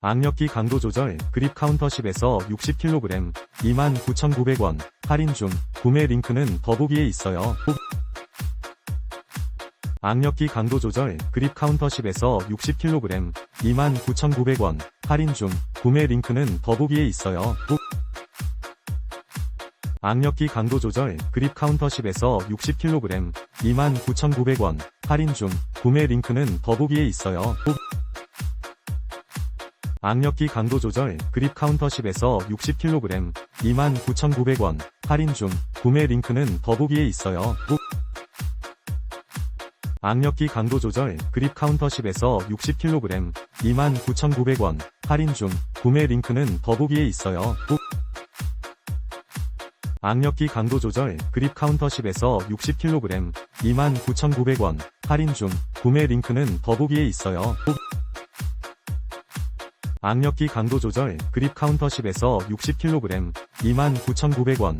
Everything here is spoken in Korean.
악력기 강도 조절 그립 카운터십에서 60kg 29,900원 할인 중 구매 링크는 더보기에 있어요. 악력기 강도 조절 그립 카운터십에서 60kg 29,900원 할인 중 구매 링크는 더보기에 있어요. 악력기 강도 조절 그립 카운터십에서 60kg 29,900원 할인 중 구매 링크는 더보기에 있어요. 악력기 강도 조절 그립 카운터십에서 60kg 29,900원 할인 중 구매 링크는 더보기에 있어요. 악력기 강도 조절 그립 카운터십에서 60kg 29,900원 할인 중 구매 링크는 더보기에 있어요. 악력기 강도 조절 그립 카운터십에서 60kg 29,900원 할인 중 구매 링크는 더보기에 있어요. 악력기 강도 조절 그립 카운터십에서 60kg 29,900원